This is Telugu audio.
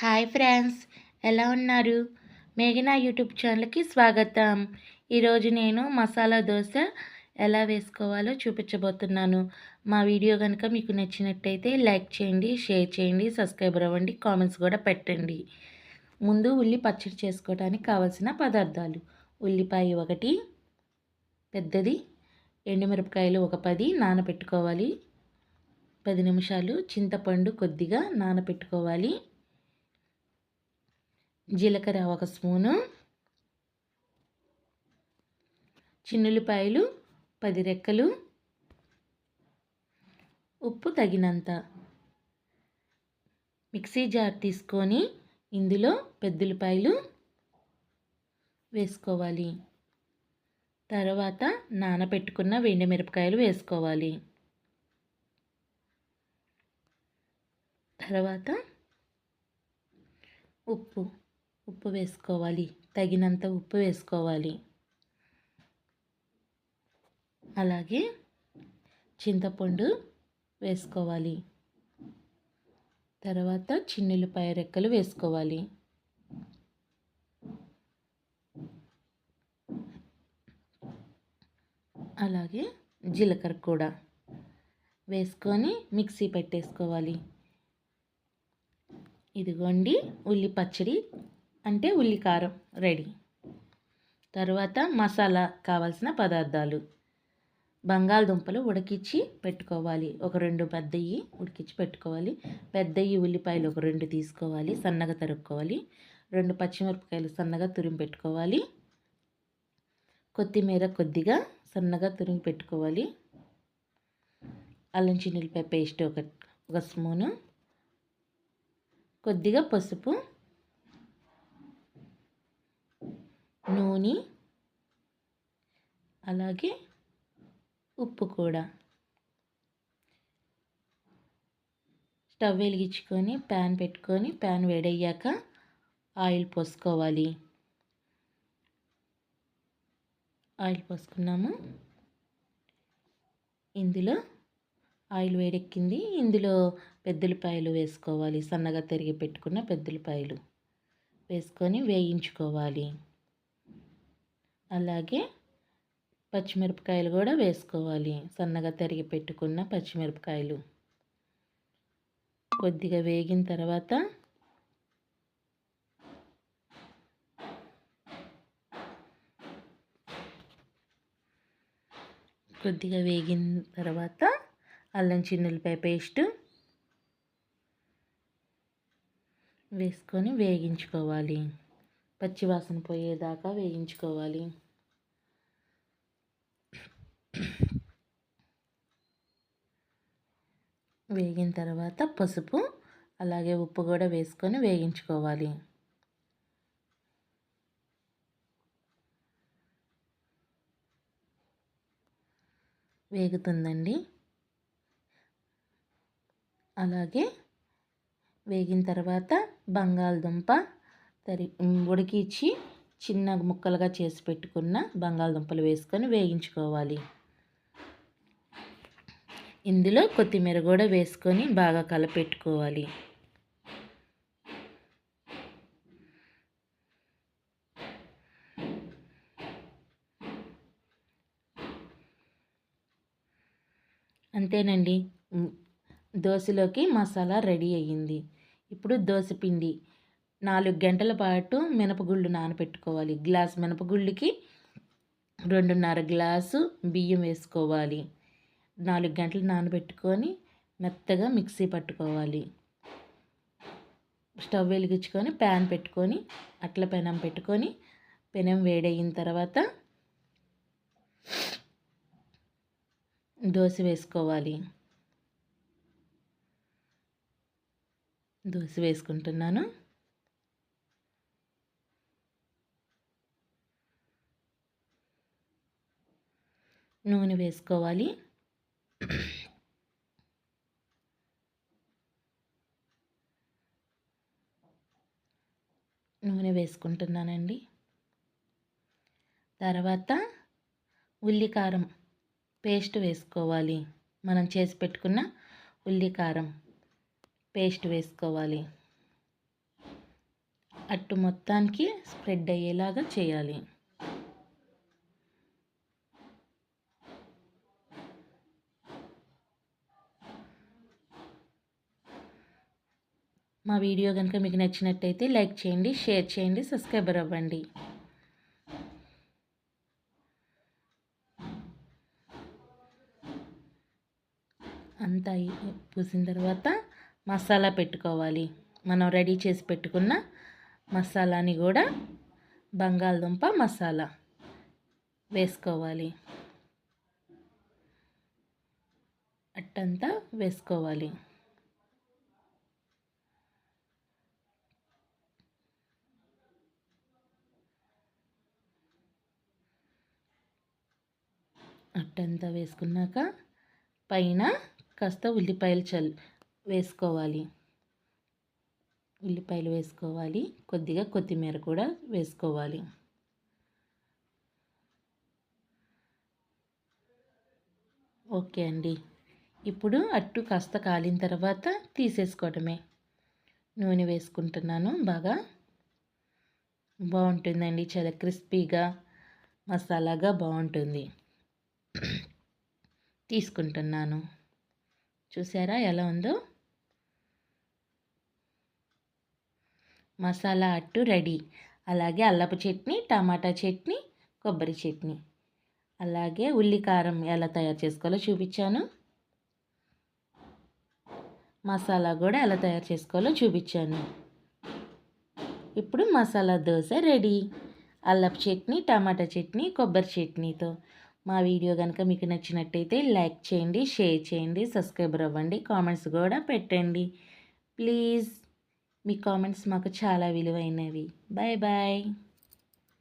హాయ్ ఫ్రెండ్స్ ఎలా ఉన్నారు? మేఘనా యూట్యూబ్ ఛానల్కి స్వాగతం. ఈరోజు నేను మసాలా దోశ ఎలా వేసుకోవాలో చూపించబోతున్నాను. మా వీడియో కనుక మీకు నచ్చినట్టయితే లైక్ చేయండి షేర్ చేయండి సబ్స్క్రైబర్ అవ్వండి కామెంట్స్ కూడా పెట్టండి. ముందు ఉల్లి పచ్చడి చేసుకోవడానికి కావలసిన పదార్థాలు. ఉల్లిపాయ ఒకటి పెద్దది ఎండుమిరపకాయలు ఒక పది నానబెట్టుకోవాలి పది నిమిషాలు చింతపండు కొద్దిగా నానబెట్టుకోవాలి జీలకర్ర ఒక స్పూను. చిన్నులపాయలు పది రెక్కలు. ఉప్పు తగినంత మిక్సీ జార్ తీసుకొని ఇందులో పెద్దలపాయలు వేసుకోవాలి. తర్వాత నానబెట్టుకున్న మిరపకాయలు వేసుకోవాలి. తర్వాత ఉప్పు. ఉప్పు వేసుకోవాలి. తగినంత ఉప్పు వేసుకోవాలి. అలాగే చింతపండు వేసుకోవాలి. తర్వాత చిన్నులపాయ రెక్కలు వేసుకోవాలి. అలాగే జీలకర్ర కూడా వేసుకొని మిక్సీ పెట్టేసుకోవాలి. ఇదిగోండి ఉల్లి పచ్చడి అంటే ఉల్లి కారం రెడీ. తర్వాత మసాలా కావాల్సిన పదార్థాలు. బంగాళదుంపలు ఉడికించి పెట్టుకోవాలి. ఒక రెండు పెద్దవి ఉడికించి పెట్టుకోవాలి. పెద్దవి ఉల్లిపాయలు ఒక రెండు తీసుకోవాలి. సన్నగా తరుక్కోవాలి. రెండు పచ్చిమిరపకాయలు సన్నగా తురిమి పెట్టుకోవాలి. కొత్తిమీర కొద్దిగా సన్నగా తురిమి పెట్టుకోవాలి. అల్లం చిన్నులపాయ పేస్ట్ ఒక ఒక స్పూను. కొద్దిగా పసుపు నూనె అలాగే ఉప్పు కూడా. స్టవ్ వెలిగించుకొని ప్యాన్ పెట్టుకొని ప్యాన్ వేడయ్యాక ఆయిల్ పోసుకోవాలి. ఆయిల్ పోసుకున్నాము. ఇందులో ఆయిల్ వేడెక్కింది. ఇందులో పెద్దలపాయలు వేసుకోవాలి. సన్నగా తరిగి పెట్టుకున్న పెద్దలపాయలు వేసుకొని వేయించుకోవాలి. అలాగే పచ్చిమిరపకాయలు కూడా వేసుకోవాలి. సన్నగా తరిగి పెట్టుకున్న పచ్చిమిరపకాయలు. కొద్దిగా వేగిన తర్వాత కొద్దిగా వేగిన తర్వాత అల్లం చిన్నులపై పేస్ట్ వేసుకొని వేగించుకోవాలి. పచ్చివాసన పోయేదాకా వేయించుకోవాలి. వేగిన తర్వాత పసుపు అలాగే ఉప్పు కూడా వేసుకొని వేగించుకోవాలి. వేగుతుందండి. అలాగే వేగిన తర్వాత బంగాళదుంప తరి ఉడికించి చిన్న ముక్కలుగా చేసి పెట్టుకున్న బంగాళదుంపలు వేసుకొని వేయించుకోవాలి. ఇందులో కొత్తిమీర కూడా వేసుకొని బాగా కలపెట్టుకోవాలి. అంతేనండి. దోశలోకి మసాలా రెడీ అయ్యింది. ఇప్పుడు దోశ పిండి. నాలుగు గంటల పాటు మినపగుళ్ళు నానబెట్టుకోవాలి గ్లాస్ మినపగుళ్ళకి రెండున్నర గ్లాసు బియ్యం వేసుకోవాలి. నాలుగు గంటలు నానబెట్టుకొని మెత్తగా మిక్సీ పట్టుకోవాలి. స్టవ్ వెలిగించుకొని ప్యాన్ పెట్టుకొని అట్ల పెనం పెట్టుకొని పెనం వేడయిన తర్వాత దోశ వేసుకోవాలి. దోశ వేసుకుంటున్నాను. నూనె వేసుకోవాలి. నూనె వేసుకుంటున్నానండి. తర్వాత ఉల్లికారం పేస్ట్ వేసుకోవాలి. మనం చేసి పెట్టుకున్న ఉల్లి కారం పేస్ట్ వేసుకోవాలి. అట్టు మొత్తానికి స్ప్రెడ్ అయ్యేలాగా చేయాలి. మా వీడియో కనుక మీకు నచ్చినట్టయితే లైక్ చేయండి షేర్ చేయండి సబ్స్క్రైబర్ అవ్వండి. అంతా పూసిన తర్వాత మసాలా పెట్టుకోవాలి. మనం రెడీ చేసి పెట్టుకున్న మసాలాని కూడా బంగాళదుంప మసాలా వేసుకోవాలి. అట్టంతా వేసుకోవాలి. అట్టంతా వేసుకున్నాక పైన కాస్త ఉల్లిపాయలు చల్ వేసుకోవాలి. ఉల్లిపాయలు వేసుకోవాలి. కొద్దిగా కొత్తిమీర కూడా వేసుకోవాలి. ఓకే అండి. ఇప్పుడు అట్టు కాస్త కాలిన తర్వాత తీసేసుకోవడమే నూనె వేసుకుంటున్నాను బాగా. బాగుంటుందండి. చాలా క్రిస్పీగా మసాలాగా బాగుంటుంది. తీసుకుంటున్నాను. చూసారా ఎలా ఉందో? మసాలా అట్టు రెడీ. అలాగే అల్లపు చట్నీ టమాటా చట్నీ కొబ్బరి చట్నీ. అలాగే ఉల్లి కారం ఎలా తయారు చేసుకోవాలో చూపించాను. మసాలా కూడా ఎలా తయారు చేసుకోవాలో చూపించాను. ఇప్పుడు మసాలా దోశ రెడీ. అల్లపు చట్నీ టమాటా చట్నీ కొబ్బరి చట్నీతో మా వీడియో కనుక మీకు నచ్చినట్టయితే లైక్ చేయండి షేర్ చేయండి సబ్స్క్రైబర్ అవ్వండి కామెంట్స్ కూడా పెట్టండి. ప్లీజ్ మీ కామెంట్స్ మాకు చాలా విలువైనవి. Bye bye.